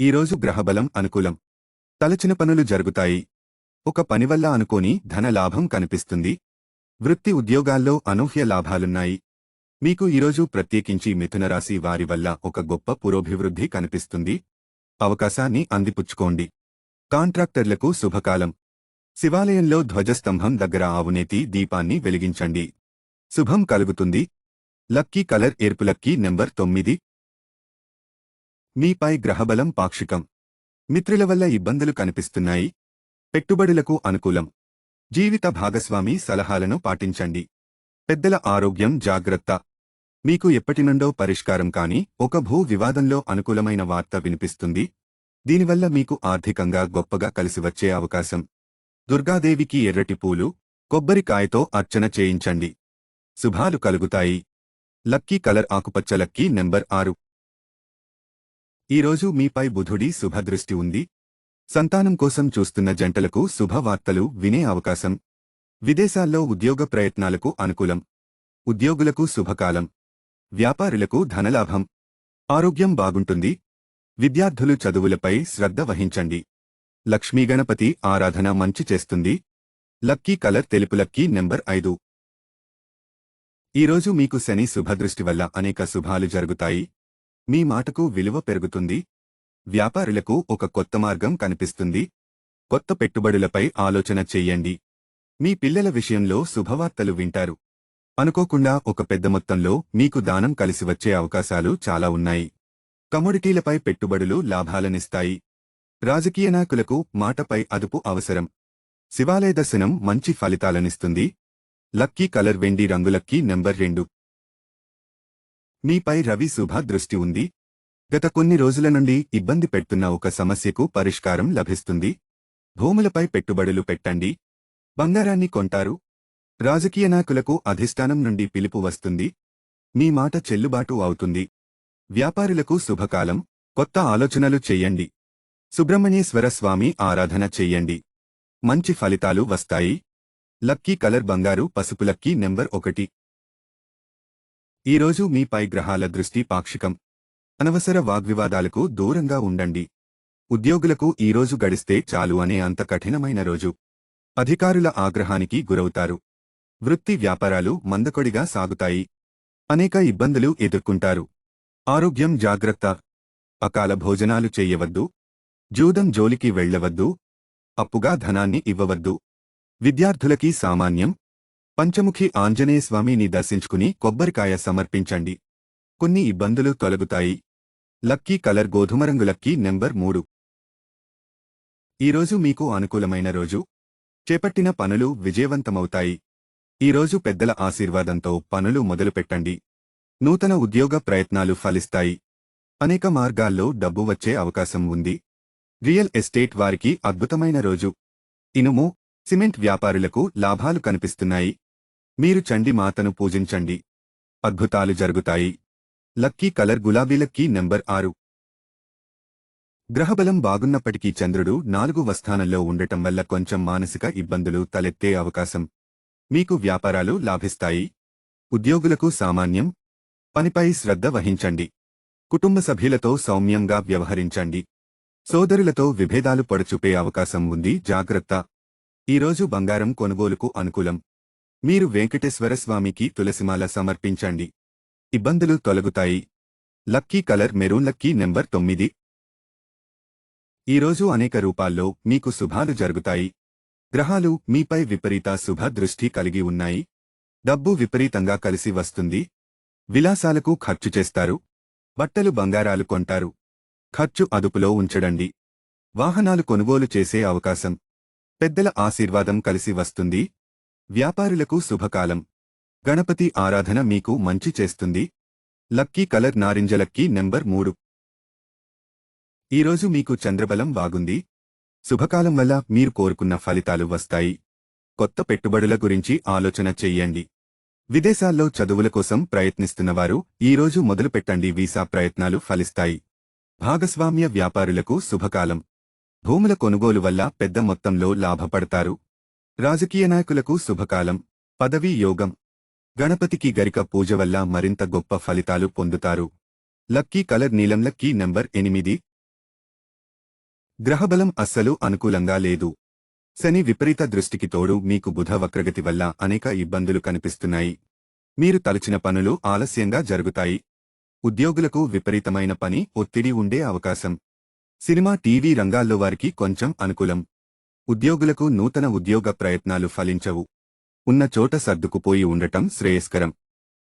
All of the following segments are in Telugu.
ఈరోజు గ్రహబలం అనుకూలం. తలచిన పనులు జరుగుతాయి. ఒక పని వల్ల అనుకోని ధన లాభం కనిపిస్తుంది. వృత్తి ఉద్యోగాల్లో అనూహ్య లాభాలున్నాయి. మీకు ఈరోజు ప్రత్యేకించి మిథునరాశి వారి వల్ల ఒక గొప్ప పురోభివృద్ధి కనిపిస్తుంది. అవకాశాన్ని అందిపుచ్చుకోండి. కాంట్రాక్టర్లకు శుభకాలం. శివాలయంలో ధ్వజస్తంభం దగ్గర ఆవునేతి దీపాన్ని వెలిగించండి. శుభం కలుగుతుంది. లక్కీ కలర్ ఎర్పులక్కీ నెంబర్ తొమ్మిది. మీపై గ్రహబలం పాక్షికం. మిత్రుల వల్ల ఇబ్బందులు కనిపిస్తున్నాయి. పెట్టుబడులకు అనుకూలం. జీవిత భాగస్వామి సలహాలను పాటించండి. పెద్దల ఆరోగ్యం జాగ్రత్త. మీకు ఎప్పటినుండో పరిష్కారం కాని ఒక భూ వివాదంలో అనుకూలమైన వార్త వినిపిస్తుంది. దీనివల్ల మీకు ఆర్థికంగా గొప్పగా కలిసివచ్చే అవకాశం. దుర్గాదేవికి ఎర్రటి పూలు కొబ్బరికాయతో అర్చన చేయించండి. శుభాలు కలుగుతాయి. లక్కీ కలర్ ఆకుపచ్చ లక్కీ నెంబర్ ఆరు. ఈరోజు మీపై బుధుడి శుభదృష్టి ఉంది. సంతానం కోసం చూస్తున్న జంటలకు శుభవార్తలు వినే అవకాశం. విదేశాల్లో ఉద్యోగ ప్రయత్నాలకు అనుకూలం. ఉద్యోగులకు శుభకాలం. వ్యాపారులకు ధనలాభం. ఆరోగ్యం బాగుంటుంది. విద్యార్థులు చదువులపై శ్రద్ధ వహించండి. లక్ష్మీగణపతి ఆరాధన మంచి చేస్తుంది. లక్కీ కలర్ తెలుపు లక్కీ నెంబర్ ఐదు. ఈరోజు మీకు శని శుభదృష్టి వల్ల అనేక శుభాలు జరుగుతాయి. మీ మాటకు విలువ పెరుగుతుంది. వ్యాపారులకు ఒక కొత్త మార్గం కనిపిస్తుంది. కొత్త పెట్టుబడులపై ఆలోచన చెయ్యండి మీ పిల్లల విషయంలో శుభవార్తలు వింటారు. అనుకోకుండా ఒక పెద్ద మొత్తంలో మీకు దానం కలిసి వచ్చే అవకాశాలు చాలా ఉన్నాయి. కమోడిటీలపై పెట్టుబడులు లాభాలనిస్తాయి. రాజకీయ నాయకులకు మాటపై అదుపు అవసరం. శివాలయ దర్శనం మంచి ఫలితాలనిస్తుంది. లక్కీ కలర్ వెండి రంగులక్కీ నెంబర్ రెండు. మీపై రవి శుభ దృష్టి ఉంది. గత కొన్ని రోజుల నుండి ఇబ్బంది పెడుతున్న ఒక సమస్యకు పరిష్కారం లభిస్తుంది. భూములపై పెట్టుబడులు పెట్టండి. బంగారాన్ని కొంటారు. రాజకీయ నాయకులకు అధిష్టానం నుండి పిలుపు వస్తుంది. మీ మాట చెల్లుబాటు అవుతుంది. వ్యాపారులకు శుభకాలం. కొత్త ఆలోచనలు చెయ్యండి సుబ్రహ్మణ్యేశ్వర స్వామి ఆరాధన చెయ్యండి మంచి ఫలితాలు వస్తాయి. లక్కీ కలర్ బంగారు పసుపు లక్కీ నెంబర్ ఒకటి. ఈరోజు మీపై గ్రహాల దృష్టి పాక్షికం. అనవసర వాగ్వివాదాలకు దూరంగా ఉండండి. ఉద్యోగులకు ఈరోజు గడిస్తే చాలు అనే అంత కఠినమైన రోజు. అధికారుల ఆగ్రహానికి గురవుతారు. వృత్తి వ్యాపారాలు మందకొడిగా సాగుతాయి. అనేక ఇబ్బందులు ఎదుర్కొంటారు. ఆరోగ్యం జాగ్రత్త. అకాల భోజనాలు చెయ్యవద్దు జూదం జోలికి వెళ్ళవద్దు అప్పుగా ధనాన్ని ఇవ్వవద్దు. విద్యార్థులకి సామాన్యం. పంచముఖి ఆంజనేయస్వామిని దర్శించుకుని కొబ్బరికాయ సమర్పించండి. కొన్ని ఇబ్బందులు తొలగుతాయి లక్కీ కలర్ గోధుమరంగు లక్కీ నెంబర్ మూడు. ఈరోజు మీకు అనుకూలమైన రోజు? చేపట్టిన పనులు విజయవంతమవుతాయి. ఈరోజు పెద్దల ఆశీర్వాదంతో పనులు మొదలుపెట్టండి. నూతన ఉద్యోగ ప్రయత్నాలు ఫలిస్తాయి. అనేక మార్గాల్లో డబ్బు వచ్చే అవకాశం ఉంది. రియల్ ఎస్టేట్ వారికి అద్భుతమైన రోజు. ఇనుము సిమెంట్ వ్యాపారులకు లాభాలు కనిపిస్తున్నాయి. మీరు చండి మాతను పూజించండి. అద్భుతాలు జరుగుతాయి. లక్కీ కలర్ గులాబీ లక్కీ నెంబర్ ఆరు. గ్రహబలం బాగున్నప్పటికీ చంద్రుడు నాలుగు వస్థానంలో ఉండటం వల్ల కొంచెం మానసిక ఇబ్బందులు తలెత్తే అవకాశం. మీకు వ్యాపారాలు లాభిస్తాయి. ఉద్యోగులకు సామాన్యం. పనిపై శ్రద్ధ వహించండి. కుటుంబ సభ్యులతో సౌమ్యంగా వ్యవహరించండి. సోదరులతో విభేదాలు పొడచూపే అవకాశం ఉంది. జాగ్రత్త. ఈరోజు బంగారం కొనుగోలుకు అనుకూలం. మీరు వెంకటేశ్వర స్వామికి తులసిమాల సమర్పించండి. ఇబ్బందులు తొలగుతాయి. Lucky colour maroon lucky number తొమ్మిది. ఈరోజు అనేక రూపాల్లో మీకు శుభాలు జరుగుతాయి. గ్రహాలు మీపై విపరీత శుభ దృష్టి కలిగి ఉన్నాయి. డబ్బు విపరీతంగా కలిసి వస్తుంది. విలాసాలకు ఖర్చు చేస్తారు. బట్టలు బంగారాలు కొంటారు. ఖర్చు అదుపులో ఉంచడండి. వాహనాలు కొనుగోలు చేసే అవకాశం. పెద్దల ఆశీర్వాదం కలిసి వస్తుంది. వ్యాపారులకు శుభకాలం. గణపతి ఆరాధన మీకు మంచి చేస్తుంది. లక్కీ కలర్ నారింజ లక్కీ నెంబర్ మూడు. ఈరోజు మీకు చంద్రబలం బాగుంది శుభకాలం వల్ల మీరు కోరుకున్న ఫలితాలు వస్తాయి. కొత్త పెట్టుబడుల గురించి ఆలోచన చెయ్యండి విదేశాల్లో చదువుల కోసం ప్రయత్నిస్తున్నవారు ఈరోజు మొదలుపెట్టండి వీసా ప్రయత్నాలు ఫలిస్తాయి. భాగస్వామ్య వ్యాపారులకు శుభకాలం. భూముల కొనుగోలు వల్ల పెద్ద మొత్తంలో లాభపడతారు. రాజకీయ నాయకులకు శుభకాలం. పదవీ యోగం. గణపతికి గరిక పూజ వల్ల మరింత గొప్ప ఫలితాలు పొందుతారు. లక్కీ కలర్ నీలం లక్కీ నెంబర్ ఎనిమిది. గ్రహబలం అస్సలు అనుకూలంగా లేదు. శని విపరీత దృష్టికి తోడు మీకు బుధ వక్రగతి వల్ల అనేక ఇబ్బందులు కనిపిస్తున్నాయి. మీరు తలచిన పనులు ఆలస్యంగా జరుగుతాయి. ఉద్యోగులకు విపరీతమైన పని ఒత్తిడి ఉండే అవకాశం. సినిమా టీవీ రంగాల్లో వారికి కొంచెం అనుకూలం. ఉద్యోగులకు నూతన ఉద్యోగ ప్రయత్నాలు ఫలించవు. ఉన్న చోట సర్దుకుపోయి ఉండటం శ్రేయస్కరం.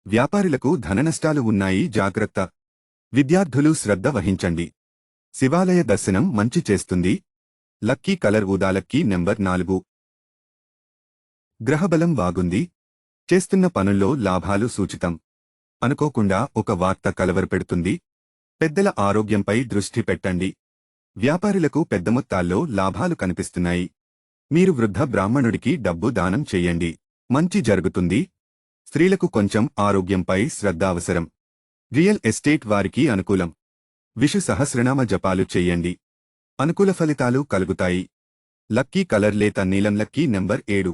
వ్యాపారులకు ధననష్టాలు ఉన్నాయి జాగ్రత్త. విద్యార్థులు శ్రద్ధ వహించండి. శివాలయ దర్శనం మంచి చేస్తుంది. లక్కీ కలర్ ఊదాలక్కీ నెంబర్ నాలుగు. గ్రహబలం బాగుంది చేస్తున్న పనుల్లో లాభాలు సూచితం. అనుకోకుండా ఒక వార్త కలవరపెడుతుంది. పెద్దల ఆరోగ్యంపై దృష్టి పెట్టండి. వ్యాపారులకు పెద్ద మొత్తాల్లో లాభాలు కనిపిస్తున్నాయి. మీరు వృద్ధ బ్రాహ్మణుడికి డబ్బు దానం చెయ్యండి మంచి జరుగుతుంది. స్త్రీలకు కొంచెం ఆరోగ్యంపై శ్రద్ధ అవసరం. రియల్ ఎస్టేట్ వారికి అనుకూలం. విషు సహస్రనామ జపాలు చెయ్యండి అనుకూల ఫలితాలు కలుగుతాయి. లక్కీ కలర్ లేత నీలం లక్కీ నెంబర్ ఏడు.